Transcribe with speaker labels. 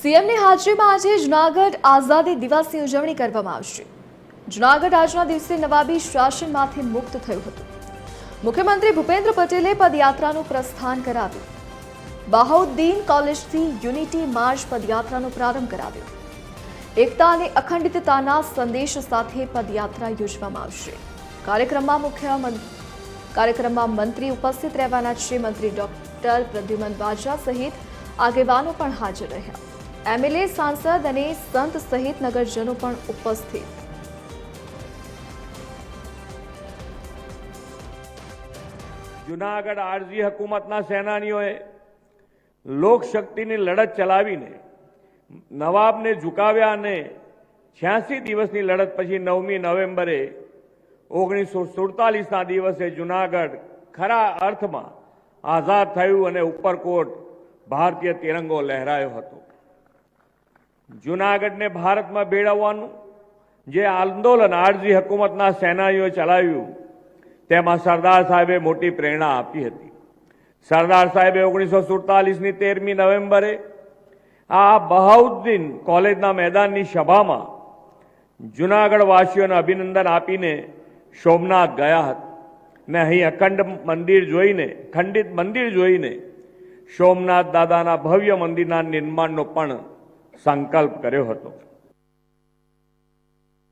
Speaker 1: સીએમની હાજરીમાં આજે જૂનાગઢ આઝાદી દિવસની ઉજવણી કરવામાં આવશે. જૂનાગઢ આજના દિવસે નવાબી શાસનમાંથી મુક્ત થયું હતું. મુખ્યમંત્રી ભૂપેન્દ્ર પટેલે પદયાત્રાનું પ્રસ્થાન કરાવ્યું. બહાઉદ્દીન કોલેજથી યુનિટી માર્ચ પદયાત્રાનો પ્રારંભ કરાવ્યો. એકતા અને અખંડિતતાના સંદેશ સાથે પદયાત્રા યોજવામાં આવશે. કાર્યક્રમમાં મુખ્ય કાર્યક્રમમાં મંત્રી ઉપસ્થિત રહેવાના છે. મંત્રી ડોક્ટર પ્રદ્યુમન વાજા સહિત આગેવાનો પણ હાજર રહ્યા. એમએલએ સાંસદ અને સંત સહિત નગરજનો પણ ઉપસ્થિત.
Speaker 2: જુનાગઢ આરજી હકુમતના સેનાનીઓએ લોકશક્તિની લડત ચલાવીને નવાબને ઝુકાવ્યા અને છ્યાસી દિવસની લડત પછી નવમી નવેમ્બરે ઓગણીસો સુડતાલીસના દિવસે જુનાગઢ ખરા અર્થમાં આઝાદ થયું અને ઉપરકોટ ભારતીય તિરંગો લહેરાયો હતો. જુનાગઢને ભારતમાં ભેળવવાનું જે આંદોલન આરજી હકુમતના સેનાનીઓએ ચલાવ્યું, તેમાં સરદાર સાહેબે મોટી પ્રેરણા આપી હતી. સરદાર સાહેબે ઓગણીસો સુડતાલીસની તેરમી નવેમ્બરે આ બહાઉદ્દીન કોલેજના મેદાનની સભામાં જૂનાગઢવાસીઓને અભિનંદન આપીને સોમનાથ ગયા હતા. ને અહીં અખંડ મંદિર જોઈને, ખંડિત મંદિર જોઈને સોમનાથ દાદાના ભવ્ય મંદિરના નિર્માણનો પણ સંકલ્પ કર્યો હતો.